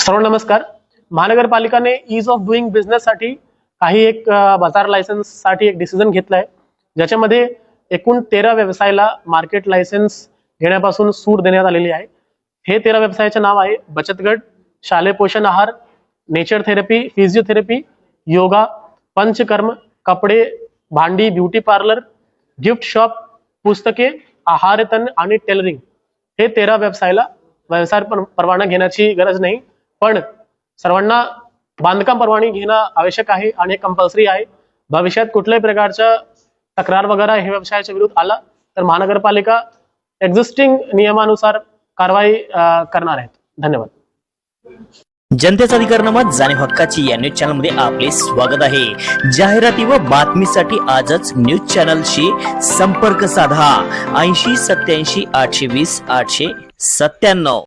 सर्व नमस्कार. महानगरपालिकाने इज ऑफ डुईंग बिझनेस साठी काही एक बाजार लायसन्ससाठी एक डिसिजन घेतलाय. ज्याच्यामध्ये एकूण तेरा व्यवसायाला मार्केट लायसन्स घेण्यापासून सूट देण्यात आलेली आहे. हे तेरा व्यवसायाचे नाव आहे बचत गट शालेय पोषण आहार nature therapy physiotherapy yoga panchakarma कपडे भांडी ब्युटी पार्लर गिफ्ट शॉप पुस्तके आहारतन आणि टेलरिंग हे तेरा व्यवसायाला व्यवसाय परवाना घेण्याची गरज नाही. पण सर्वांना बांधकाम परवानगी घेणं आवश्यक आहे आणि कंपल्सरी आहे. भविष्यात कुठल्याही प्रकारच्या तक्रार वगैरे हे व्यवसायाच्या विरुद्ध आला तर महानगरपालिका एक्झिस्टिंग नियमानुसार कारवाई करणार आहेत. धन्यवाद. जनतेचा अधिकार नामात जाणीव हक्काची या न्यूज चॅनलमध्ये आपले स्वागत आहे. जाहिराती व बातमीसाठी आजच न्यूज चॅनलशी संपर्क साधा. ऐंशी सत्याऐंशी आठशे वीस आठशे सत्त्याण्णव.